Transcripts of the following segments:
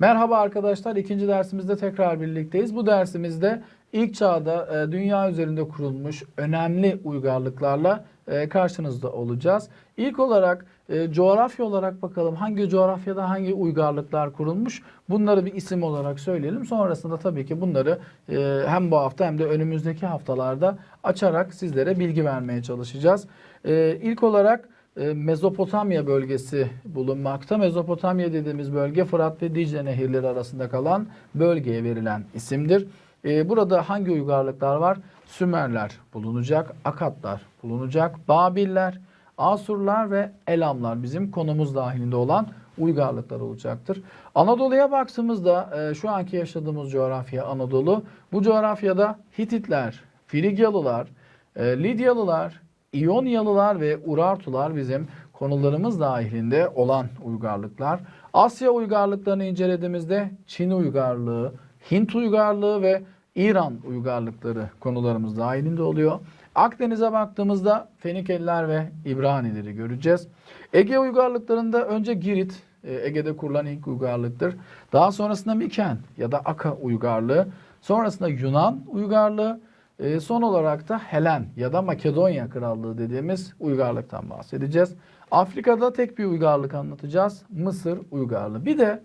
Merhaba arkadaşlar, ikinci dersimizde tekrar birlikteyiz. Bu dersimizde ilk çağda e, dünya üzerinde kurulmuş önemli uygarlıklarla e, karşınızda olacağız. İlk olarak e, coğrafya olarak bakalım hangi coğrafyada hangi uygarlıklar kurulmuş bunları bir isim olarak söyleyelim. Sonrasında tabii ki bunları e, hem bu hafta hem de önümüzdeki haftalarda açarak sizlere bilgi vermeye çalışacağız. E, ilk olarak Mezopotamya bölgesi bulunmakta. Mezopotamya dediğimiz bölge Fırat ve Dicle nehirleri arasında kalan bölgeye verilen isimdir. E, Burada hangi uygarlıklar var? Sümerler bulunacak, Akatlar bulunacak, Babiller, Asurlar ve Elamlar bizim konumuz dahilinde olan uygarlıklar olacaktır. Anadolu'ya baktığımızda e, şu anki yaşadığımız coğrafya Anadolu. Bu coğrafyada Hititler, Frigyalılar, e, Lidyalılar, İyonyalılar ve Urartular bizim konularımız dahilinde olan uygarlıklar. Asya uygarlıklarını incelediğimizde Çin uygarlığı, Hint uygarlığı ve İran uygarlıkları konularımız dahilinde oluyor. Akdeniz'e baktığımızda Fenikeliler ve İbranileri göreceğiz. Ege uygarlıklarında önce Girit, e, Ege'de kurulan ilk uygarlıktır. Daha sonrasında Miken ya da Aka uygarlığı, sonrasında Yunan uygarlığı, e, son olarak da Helen ya da Makedonya Krallığı dediğimiz uygarlıktan bahsedeceğiz. Afrika'da tek bir uygarlık anlatacağız. Mısır uygarlığı. Bir de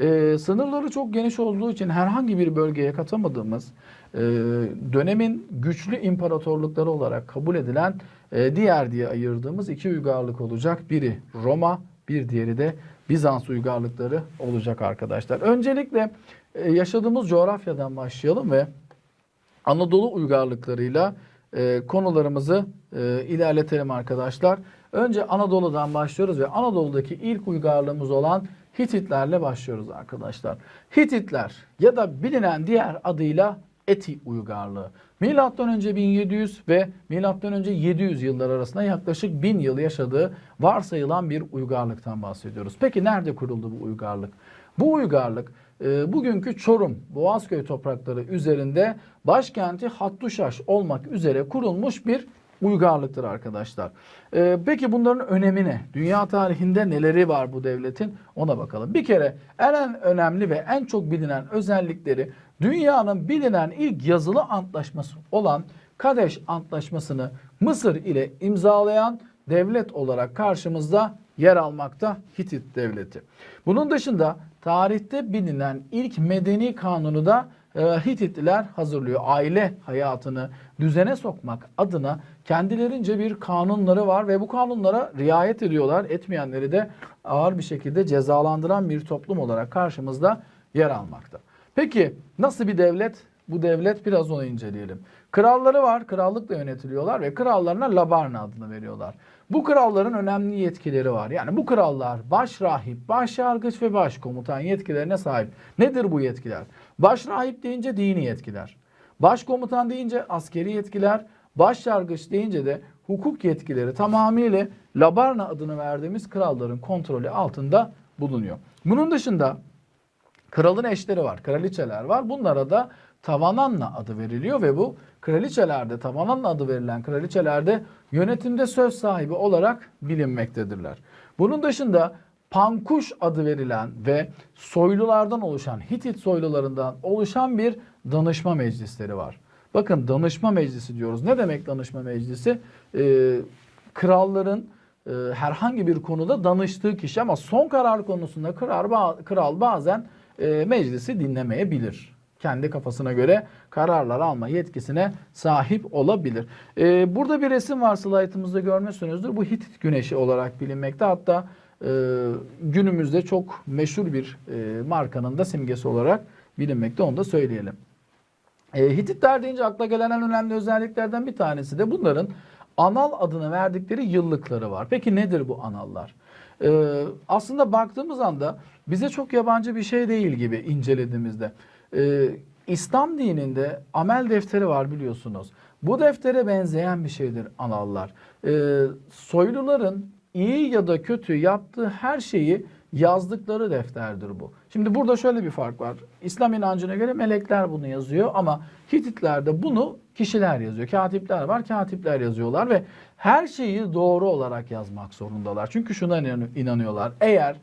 e, sınırları çok geniş olduğu için herhangi bir bölgeye katamadığımız e, dönemin güçlü imparatorlukları olarak kabul edilen e, diğer diye ayırdığımız iki uygarlık olacak. Biri Roma, bir diğeri de Bizans uygarlıkları olacak arkadaşlar. Öncelikle e, yaşadığımız coğrafyadan başlayalım ve Anadolu uygarlıklarıyla e, konularımızı e, ilerletelim arkadaşlar. Önce Anadolu'dan başlıyoruz ve Anadolu'daki ilk uygarlığımız olan Hititlerle başlıyoruz arkadaşlar. Hititler ya da bilinen diğer adıyla Eti uygarlığı. Milattan önce 1700 ve milattan önce 700 yıllar arasında yaklaşık 1000 yıl yaşadığı varsayılan bir uygarlıktan bahsediyoruz. Peki nerede kuruldu bu uygarlık? Bu uygarlık e, bugünkü Çorum, Boğazköy toprakları üzerinde başkenti Hattuşaş olmak üzere kurulmuş bir uygarlıktır arkadaşlar. E, peki bunların önemi ne? Dünya tarihinde neleri var bu devletin? Ona bakalım. Bir kere en önemli ve en çok bilinen özellikleri dünyanın bilinen ilk yazılı antlaşması olan Kadeş Antlaşması'nı Mısır ile imzalayan devlet olarak karşımızda yer almakta Hitit devleti. Bunun dışında tarihte bilinen ilk medeni kanunu da e, Hititliler hazırlıyor. Aile hayatını düzene sokmak adına kendilerince bir kanunları var ve bu kanunlara riayet ediyorlar. Etmeyenleri de ağır bir şekilde cezalandıran bir toplum olarak karşımızda yer almakta. Peki nasıl bir devlet? Bu devlet biraz onu inceleyelim. Kralları var, krallıkla yönetiliyorlar ve krallarına Labarna adını veriyorlar. Bu kralların önemli yetkileri var. Yani bu krallar baş rahip, baş yargıç ve baş komutan yetkilerine sahip. Nedir bu yetkiler? Baş rahip deyince dini yetkiler. Baş komutan deyince askeri yetkiler. Baş yargıç deyince de hukuk yetkileri tamamıyla Labarna adını verdiğimiz kralların kontrolü altında bulunuyor. Bunun dışında kralın eşleri var, kraliçeler var. Bunlara da Tavananna adı veriliyor ve bu kraliçelerde, Tavananna adı verilen kraliçelerde yönetimde söz sahibi olarak bilinmektedirler. Bunun dışında Pankuş adı verilen ve soylulardan oluşan, Hitit soylularından oluşan bir danışma meclisleri var. Bakın danışma meclisi diyoruz. Ne demek danışma meclisi? Ee, kralların e, herhangi bir konuda danıştığı kişi ama son karar konusunda kral, kral bazen e, meclisi dinlemeyebilir. Kendi kafasına göre kararlar alma yetkisine sahip olabilir. E, burada bir resim var slaytımızda görmüşsünüzdür. Bu Hitit güneşi olarak bilinmekte. Hatta e, günümüzde çok meşhur bir e, markanın da simgesi olarak bilinmekte. Onu da söyleyelim. E, Hititler deyince akla gelen en önemli özelliklerden bir tanesi de bunların anal adını verdikleri yıllıkları var. Peki nedir bu anallar? Ee, aslında baktığımız anda bize çok yabancı bir şey değil gibi incelediğimizde. Ee, İslam dininde amel defteri var biliyorsunuz. Bu deftere benzeyen bir şeydir anallar. Ee, soyluların iyi ya da kötü yaptığı her şeyi yazdıkları defterdir bu. Şimdi burada şöyle bir fark var. İslam inancına göre melekler bunu yazıyor ama Hititlerde bunu kişiler yazıyor. Katipler var, katipler yazıyorlar ve her şeyi doğru olarak yazmak zorundalar. Çünkü şuna inan- inanıyorlar. Eğer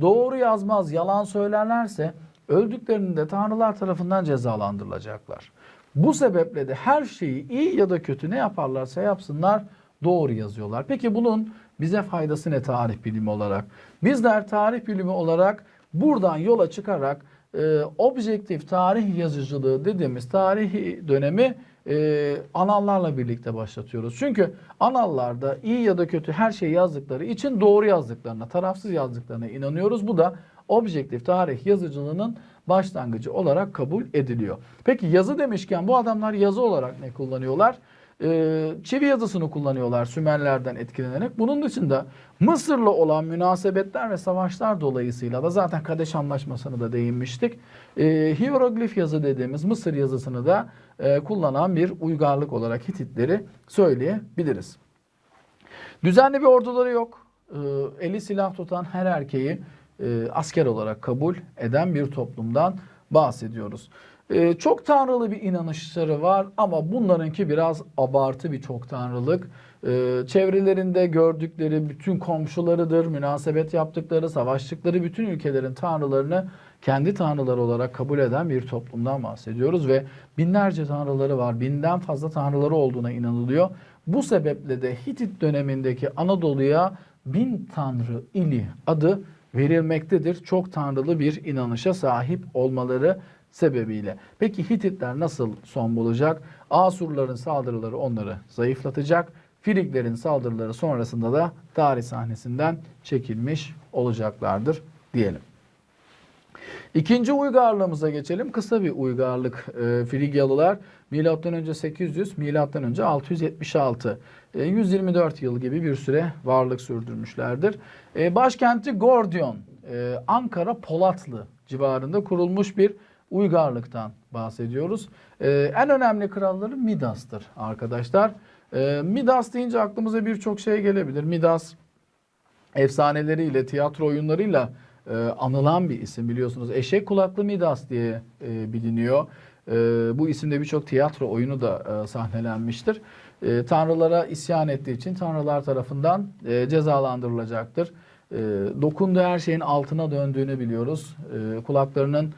doğru yazmaz, yalan söylerlerse öldüklerinde tanrılar tarafından cezalandırılacaklar. Bu sebeple de her şeyi iyi ya da kötü ne yaparlarsa yapsınlar doğru yazıyorlar. Peki bunun bize faydası ne tarih bilimi olarak? Bizler tarih bilimi olarak buradan yola çıkarak e, objektif tarih yazıcılığı dediğimiz tarihi dönemi e, anallarla birlikte başlatıyoruz. Çünkü anallarda iyi ya da kötü her şeyi yazdıkları için doğru yazdıklarına, tarafsız yazdıklarına inanıyoruz. Bu da objektif tarih yazıcılığının başlangıcı olarak kabul ediliyor. Peki yazı demişken bu adamlar yazı olarak ne kullanıyorlar? Ee, çivi yazısını kullanıyorlar Sümerlerden etkilenerek. Bunun dışında Mısır'la olan münasebetler ve savaşlar dolayısıyla da zaten Kadeş Anlaşması'nı da değinmiştik. Ee, hieroglif yazı dediğimiz Mısır yazısını da e, kullanan bir uygarlık olarak Hititleri söyleyebiliriz. Düzenli bir orduları yok. Ee, eli silah tutan her erkeği e, asker olarak kabul eden bir toplumdan bahsediyoruz. Ee, çok tanrılı bir inanışları var ama bunlarınki biraz abartı bir çok tanrılık. Ee, çevrelerinde gördükleri bütün komşularıdır, münasebet yaptıkları, savaştıkları bütün ülkelerin tanrılarını kendi tanrıları olarak kabul eden bir toplumdan bahsediyoruz ve binlerce tanrıları var, binden fazla tanrıları olduğuna inanılıyor. Bu sebeple de Hitit dönemindeki Anadolu'ya bin tanrı ili adı verilmektedir. Çok tanrılı bir inanışa sahip olmaları sebebiyle. Peki Hititler nasıl son bulacak? Asurların saldırıları onları zayıflatacak. Friglerin saldırıları sonrasında da tarih sahnesinden çekilmiş olacaklardır diyelim. İkinci uygarlığımıza geçelim. Kısa bir uygarlık e, Frigyalılar. Milattan önce 800, milattan önce 676. E, 124 yıl gibi bir süre varlık sürdürmüşlerdir. E, başkenti Gordion, e, Ankara Polatlı civarında kurulmuş bir uygarlıktan bahsediyoruz. E, en önemli kralları Midas'tır arkadaşlar. E, Midas deyince aklımıza birçok şey gelebilir. Midas efsaneleriyle, tiyatro oyunlarıyla e, anılan bir isim biliyorsunuz. Eşek kulaklı Midas diye e, biliniyor. E, bu isimde birçok tiyatro oyunu da e, sahnelenmiştir. E, tanrılara isyan ettiği için tanrılar tarafından e, cezalandırılacaktır. E, dokunduğu her şeyin altına döndüğünü biliyoruz. E, kulaklarının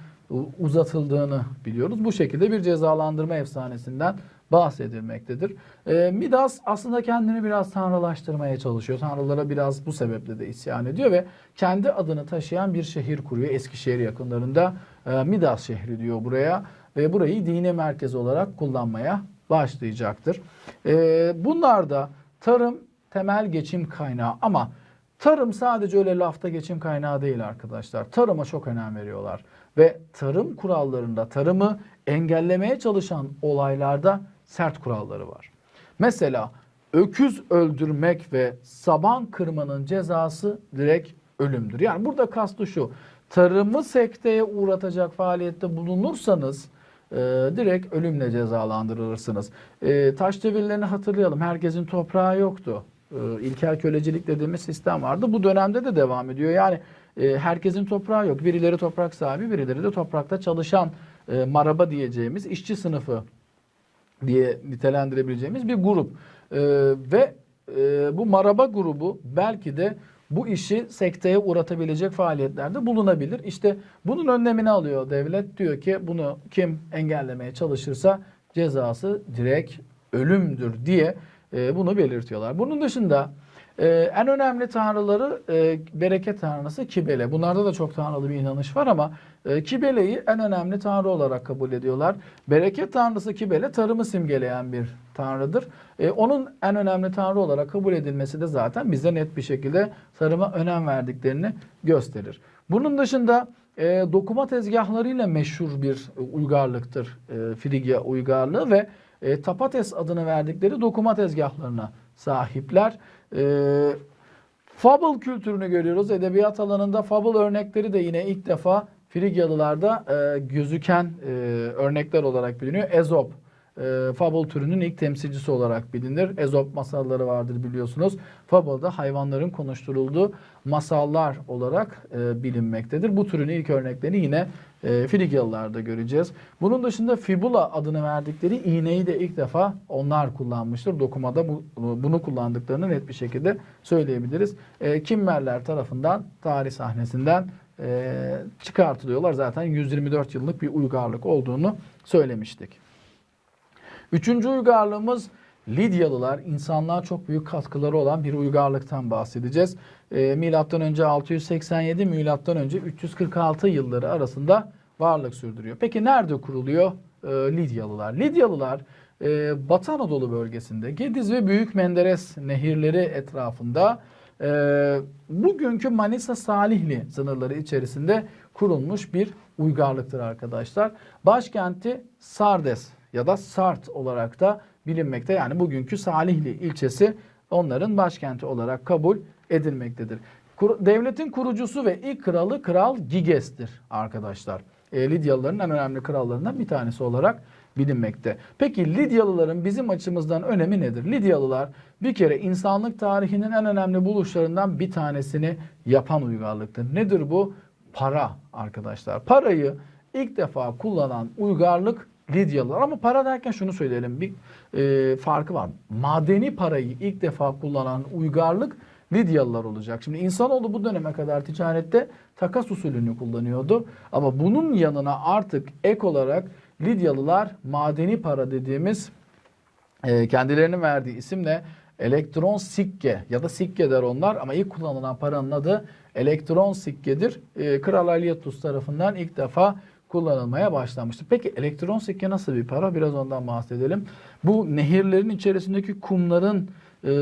uzatıldığını biliyoruz. Bu şekilde bir cezalandırma efsanesinden bahsedilmektedir. E, Midas aslında kendini biraz tanrılaştırmaya çalışıyor. Tanrılara biraz bu sebeple de isyan ediyor ve kendi adını taşıyan bir şehir kuruyor. Eskişehir yakınlarında e, Midas şehri diyor buraya ve burayı dini merkez olarak kullanmaya başlayacaktır. E, bunlar da tarım temel geçim kaynağı ama tarım sadece öyle lafta geçim kaynağı değil arkadaşlar. Tarıma çok önem veriyorlar ve tarım kurallarında tarımı engellemeye çalışan olaylarda sert kuralları var. Mesela öküz öldürmek ve saban kırmanın cezası direkt ölümdür. Yani burada kastı şu. Tarımı sekteye uğratacak faaliyette bulunursanız e, direkt ölümle cezalandırılırsınız. E, taş devirlerini hatırlayalım. Herkesin toprağı yoktu. E, ilkel kölecilik dediğimiz sistem vardı. Bu dönemde de devam ediyor. Yani e, herkesin toprağı yok. Birileri toprak sahibi, birileri de toprakta çalışan e, maraba diyeceğimiz işçi sınıfı diye nitelendirebileceğimiz bir grup. Ee, ve e, bu maraba grubu belki de bu işi sekteye uğratabilecek faaliyetlerde bulunabilir. İşte bunun önlemini alıyor devlet. Diyor ki bunu kim engellemeye çalışırsa cezası direkt ölümdür diye e, bunu belirtiyorlar. Bunun dışında e, en önemli tanrıları e, bereket tanrısı Kibele. Bunlarda da çok tanrılı bir inanış var ama e, Kibele'yi en önemli tanrı olarak kabul ediyorlar. Bereket tanrısı Kibele tarımı simgeleyen bir tanrıdır. E, onun en önemli tanrı olarak kabul edilmesi de zaten bize net bir şekilde tarıma önem verdiklerini gösterir. Bunun dışında e, dokuma tezgahlarıyla meşhur bir uygarlıktır e, Frigya uygarlığı ve e, Tapates adını verdikleri dokuma tezgahlarına sahipler. E, Fable kültürünü görüyoruz. Edebiyat alanında fable örnekleri de yine ilk defa Frigyalılarda e, gözüken e, örnekler olarak biliniyor. Ezop e, fable türünün ilk temsilcisi olarak bilinir. Ezop masalları vardır biliyorsunuz. Fable da hayvanların konuşturulduğu masallar olarak e, bilinmektedir. Bu türün ilk örneklerini yine e, Frigyalılarda göreceğiz. Bunun dışında fibula adını verdikleri iğneyi de ilk defa onlar kullanmıştır. Dokumada bu, bunu kullandıklarını net bir şekilde söyleyebiliriz. E, Kimmerler tarafından tarih sahnesinden e, çıkartılıyorlar. Zaten 124 yıllık bir uygarlık olduğunu söylemiştik. Üçüncü uygarlığımız Lidyalılar. İnsanlığa çok büyük katkıları olan bir uygarlıktan bahsedeceğiz. E, milattan önce 687, milattan önce 346 yılları arasında varlık sürdürüyor. Peki nerede kuruluyor e, Lidyalılar? Lidyalılar e, Batı Anadolu bölgesinde Gediz ve Büyük Menderes nehirleri etrafında e, bugünkü Manisa Salihli sınırları içerisinde kurulmuş bir uygarlıktır arkadaşlar. Başkenti Sardes ya da Sart olarak da bilinmekte. Yani bugünkü Salihli ilçesi onların başkenti olarak kabul edilmektedir. Kur- Devletin kurucusu ve ilk kralı Kral Giges'tir arkadaşlar. E, Lidyalıların en önemli krallarından bir tanesi olarak bilinmekte. Peki Lidyalıların bizim açımızdan önemi nedir? Lidyalılar bir kere insanlık tarihinin en önemli buluşlarından bir tanesini yapan uygarlıktır. Nedir bu? Para arkadaşlar. Parayı ilk defa kullanan uygarlık Lidyalılar. Ama para derken şunu söyleyelim. Bir e, farkı var. Madeni parayı ilk defa kullanan uygarlık Lidyalılar olacak. Şimdi insanoğlu bu döneme kadar ticarette takas usulünü kullanıyordu. Ama bunun yanına artık ek olarak Lidyalılar madeni para dediğimiz e, kendilerinin verdiği isimle elektron sikke ya da sikke der onlar ama ilk kullanılan paranın adı elektron sikkedir. E, Kral Alietus tarafından ilk defa kullanılmaya başlanmıştı. Peki elektron sikke nasıl bir para? Biraz ondan bahsedelim. Bu nehirlerin içerisindeki kumların e,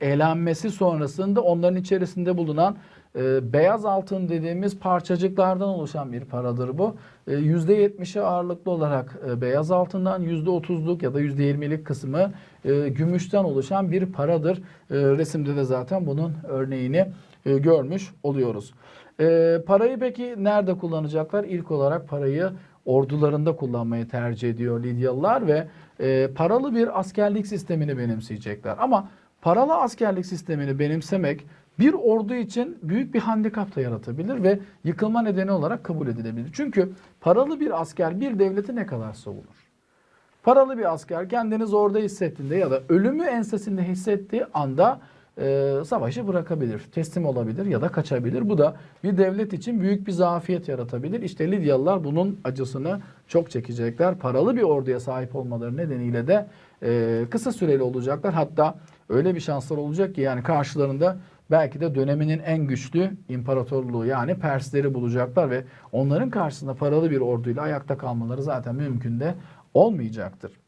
elenmesi sonrasında onların içerisinde bulunan e, beyaz altın dediğimiz parçacıklardan oluşan bir paradır bu. E, %70'i ağırlıklı olarak e, beyaz altından %30'luk ya da %20'lik kısmı e, gümüşten oluşan bir paradır. E, resimde de zaten bunun örneğini e, görmüş oluyoruz. E, parayı peki nerede kullanacaklar? İlk olarak parayı ordularında kullanmayı tercih ediyor Lidyalılar ve e, paralı bir askerlik sistemini benimseyecekler. Ama paralı askerlik sistemini benimsemek bir ordu için büyük bir handikap da yaratabilir ve yıkılma nedeni olarak kabul edilebilir. Çünkü paralı bir asker bir devleti ne kadar savunur? Paralı bir asker kendini zorda hissettiğinde ya da ölümü ensesinde hissettiği anda e, savaşı bırakabilir, teslim olabilir ya da kaçabilir. Bu da bir devlet için büyük bir zafiyet yaratabilir. İşte Lidyalılar bunun acısını çok çekecekler. Paralı bir orduya sahip olmaları nedeniyle de e, kısa süreli olacaklar. Hatta öyle bir şanslar olacak ki yani karşılarında belki de döneminin en güçlü imparatorluğu yani Persleri bulacaklar ve onların karşısında paralı bir orduyla ayakta kalmaları zaten mümkün de olmayacaktır.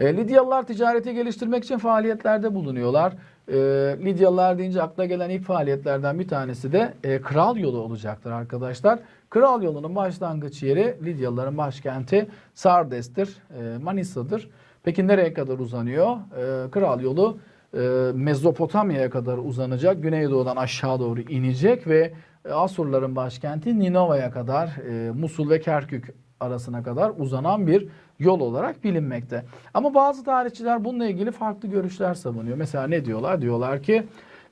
E, Lidyalılar ticareti geliştirmek için faaliyetlerde bulunuyorlar. E, Lidyalılar deyince akla gelen ilk faaliyetlerden bir tanesi de e, Kral Yolu olacaktır arkadaşlar. Kral Yolu'nun başlangıç yeri Lidyalıların başkenti Sardes'tir, e, Manisa'dır. Peki nereye kadar uzanıyor? E, Kral Yolu e, Mezopotamya'ya kadar uzanacak. Güneydoğudan aşağı doğru inecek ve e, Asurların başkenti Ninova'ya kadar, e, Musul ve Kerkük arasına kadar uzanan bir yol olarak bilinmekte. Ama bazı tarihçiler bununla ilgili farklı görüşler savunuyor. Mesela ne diyorlar? Diyorlar ki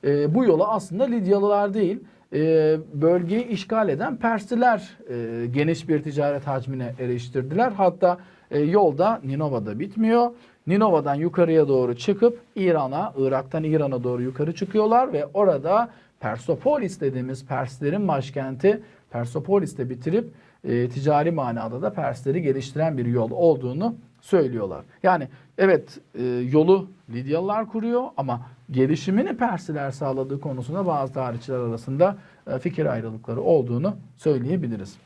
e, bu yola aslında Lidyalılar değil, e, bölgeyi işgal eden Persliler e, geniş bir ticaret hacmine eriştirdiler. Hatta e, yolda Ninova'da bitmiyor. Ninova'dan yukarıya doğru çıkıp İran'a, Irak'tan İran'a doğru yukarı çıkıyorlar ve orada Persepolis dediğimiz Perslerin başkenti Persepolis'te bitirip e, ticari manada da Persleri geliştiren bir yol olduğunu söylüyorlar. Yani evet e, yolu Lidyalılar kuruyor ama gelişimini Persliler sağladığı konusunda bazı tarihçiler arasında e, fikir ayrılıkları olduğunu söyleyebiliriz.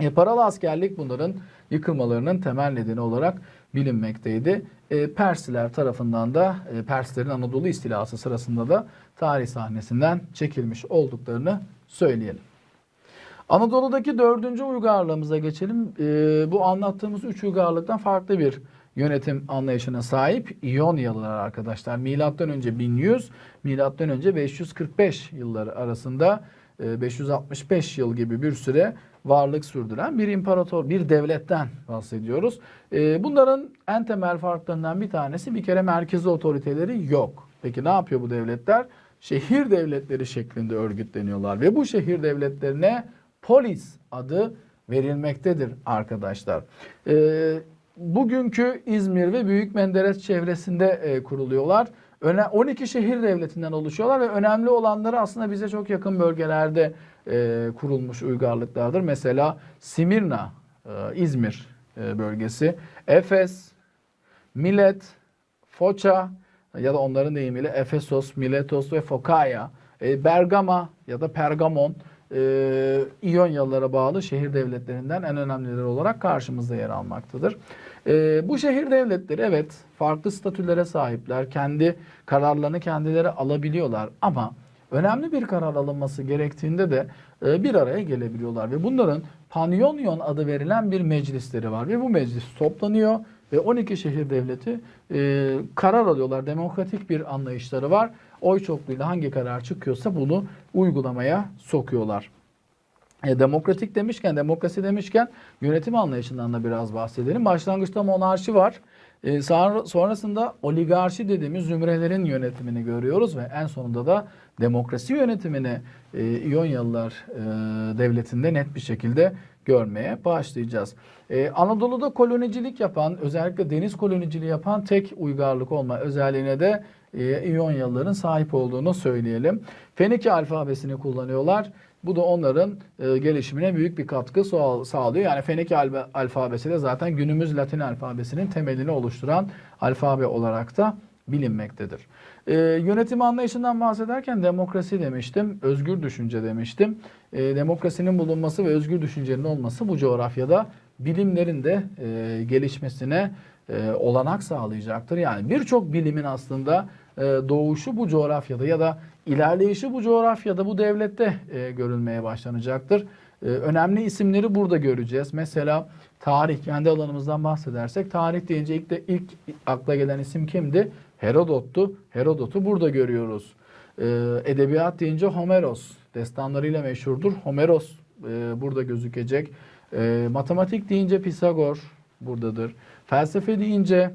E, paralı askerlik bunların yıkılmalarının temel nedeni olarak bilinmekteydi. E, Persliler tarafından da e, Perslerin Anadolu istilası sırasında da tarih sahnesinden çekilmiş olduklarını söyleyelim. Anadolu'daki dördüncü uygarlığımıza geçelim. Ee, bu anlattığımız üç uygarlıktan farklı bir yönetim anlayışına sahip İyonyalılar arkadaşlar. Milattan önce 1100, milattan önce 545 yılları arasında e, 565 yıl gibi bir süre varlık sürdüren bir imparator, bir devletten bahsediyoruz. E, Bunların en temel farklarından bir tanesi bir kere merkezi otoriteleri yok. Peki ne yapıyor bu devletler? Şehir devletleri şeklinde örgütleniyorlar ve bu şehir devletlerine polis adı verilmektedir arkadaşlar. Ee, bugünkü İzmir ve Büyük Menderes çevresinde e, kuruluyorlar. Öne 12 şehir devletinden oluşuyorlar ve önemli olanları aslında bize çok yakın bölgelerde e, kurulmuş uygarlıklardır. Mesela Simirna, e, İzmir e, bölgesi, Efes, Milet, Foça ya da onların deyimiyle Efesos, Miletos ve Fokaya, e, Bergama ya da Pergamon e, İyonyalılara bağlı şehir devletlerinden en önemlileri olarak karşımızda yer almaktadır. E, bu şehir devletleri evet farklı statülere sahipler. Kendi kararlarını kendileri alabiliyorlar ama önemli bir karar alınması gerektiğinde de e, bir araya gelebiliyorlar ve bunların Panyonyon adı verilen bir meclisleri var ve bu meclis toplanıyor ve 12 şehir devleti e, karar alıyorlar. Demokratik bir anlayışları var. Oy çokluğuyla hangi karar çıkıyorsa bunu uygulamaya sokuyorlar. E, demokratik demişken, demokrasi demişken yönetim anlayışından da biraz bahsedelim. Başlangıçta monarşi var. E, sonra- sonrasında oligarşi dediğimiz zümrelerin yönetimini görüyoruz ve en sonunda da demokrasi yönetimini e, İyonyalılar e, devletinde net bir şekilde görmeye başlayacağız. E, Anadolu'da kolonicilik yapan, özellikle deniz koloniciliği yapan tek uygarlık olma özelliğine de e, İyonyalıların sahip olduğunu söyleyelim. Fenike alfabesini kullanıyorlar. Bu da onların e, gelişimine büyük bir katkı sağ- sağlıyor. Yani Fenike alfabesi de zaten günümüz Latin alfabesinin temelini oluşturan alfabe olarak da bilinmektedir. E, yönetim anlayışından bahsederken demokrasi demiştim, özgür düşünce demiştim. E, demokrasinin bulunması ve özgür düşüncenin olması bu coğrafyada bilimlerin de e, gelişmesine e, olanak sağlayacaktır. Yani birçok bilimin aslında doğuşu bu coğrafyada ya da ilerleyişi bu coğrafyada, bu devlette e, görülmeye başlanacaktır. E, önemli isimleri burada göreceğiz. Mesela tarih, kendi alanımızdan bahsedersek tarih deyince ilk, de, ilk akla gelen isim kimdi? Herodot'tu. Herodot'u burada görüyoruz. E, edebiyat deyince Homeros. Destanlarıyla meşhurdur. Homeros e, burada gözükecek. E, matematik deyince Pisagor buradadır. Felsefe deyince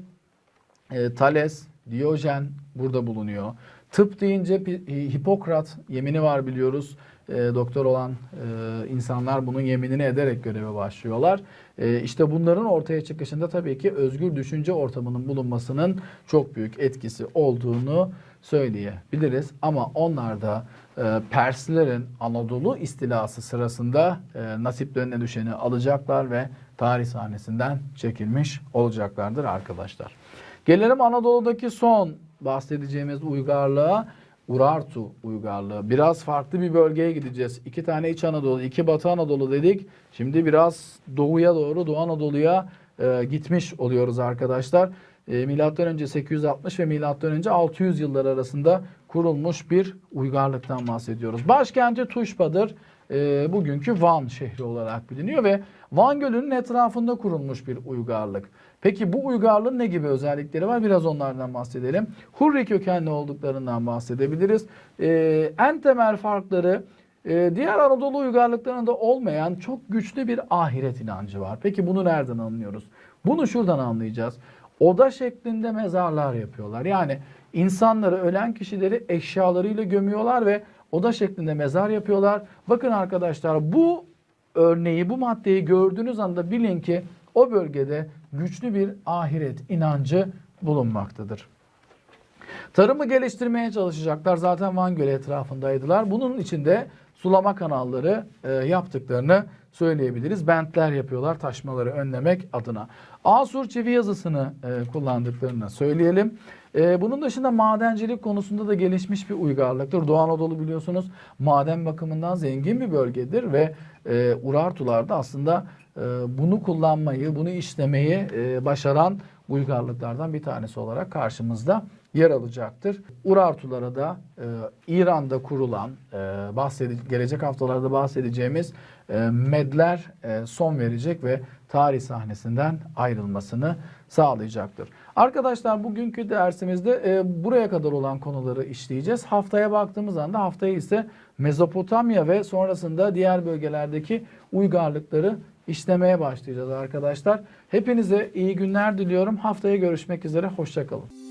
e, Thales, Diyojen burada bulunuyor. Tıp deyince Pi- Hipokrat yemini var biliyoruz. E, doktor olan e, insanlar bunun yeminini ederek göreve başlıyorlar. E, işte bunların ortaya çıkışında tabii ki özgür düşünce ortamının bulunmasının çok büyük etkisi olduğunu söyleyebiliriz. Ama onlar da e, Perslerin Anadolu istilası sırasında e, nasiplerine düşeni alacaklar ve tarih sahnesinden çekilmiş olacaklardır arkadaşlar. Gelelim Anadolu'daki son bahsedeceğimiz uygarlığa. Urartu uygarlığı. Biraz farklı bir bölgeye gideceğiz. İki tane İç Anadolu, iki Batı Anadolu dedik. Şimdi biraz doğuya doğru, Doğu Anadolu'ya e, gitmiş oluyoruz arkadaşlar. E, milattan önce 860 ve milattan önce 600 yıllar arasında kurulmuş bir uygarlıktan bahsediyoruz. Başkenti Tuşba'dır. E, bugünkü Van şehri olarak biliniyor ve Van Gölü'nün etrafında kurulmuş bir uygarlık. Peki bu uygarlığın ne gibi özellikleri var? Biraz onlardan bahsedelim. Hurri kökenli olduklarından bahsedebiliriz. Ee, en temel farkları e, diğer Anadolu uygarlıklarında olmayan çok güçlü bir ahiret inancı var. Peki bunu nereden anlıyoruz? Bunu şuradan anlayacağız. Oda şeklinde mezarlar yapıyorlar. Yani insanları, ölen kişileri eşyalarıyla gömüyorlar ve oda şeklinde mezar yapıyorlar. Bakın arkadaşlar bu örneği, bu maddeyi gördüğünüz anda bilin ki o bölgede güçlü bir ahiret inancı bulunmaktadır. Tarımı geliştirmeye çalışacaklar. Zaten Van Gölü etrafındaydılar. Bunun içinde sulama kanalları e, yaptıklarını söyleyebiliriz. Bentler yapıyorlar taşmaları önlemek adına. Asur çivi yazısını e, kullandıklarını söyleyelim. E, bunun dışında madencilik konusunda da gelişmiş bir uygarlıktır. Doğu Anadolu biliyorsunuz maden bakımından zengin bir bölgedir ve e, Urartular da aslında e, bunu kullanmayı, bunu işlemeyi e, başaran uygarlıklardan bir tanesi olarak karşımızda yer alacaktır. Urartulara da e, İran'da kurulan, e, bahsede- gelecek haftalarda bahsedeceğimiz e, Medler e, son verecek ve tarih sahnesinden ayrılmasını sağlayacaktır. Arkadaşlar bugünkü dersimizde e, buraya kadar olan konuları işleyeceğiz. Haftaya baktığımız anda haftaya ise Mezopotamya ve sonrasında diğer bölgelerdeki uygarlıkları işlemeye başlayacağız arkadaşlar. Hepinize iyi günler diliyorum. Haftaya görüşmek üzere. Hoşçakalın.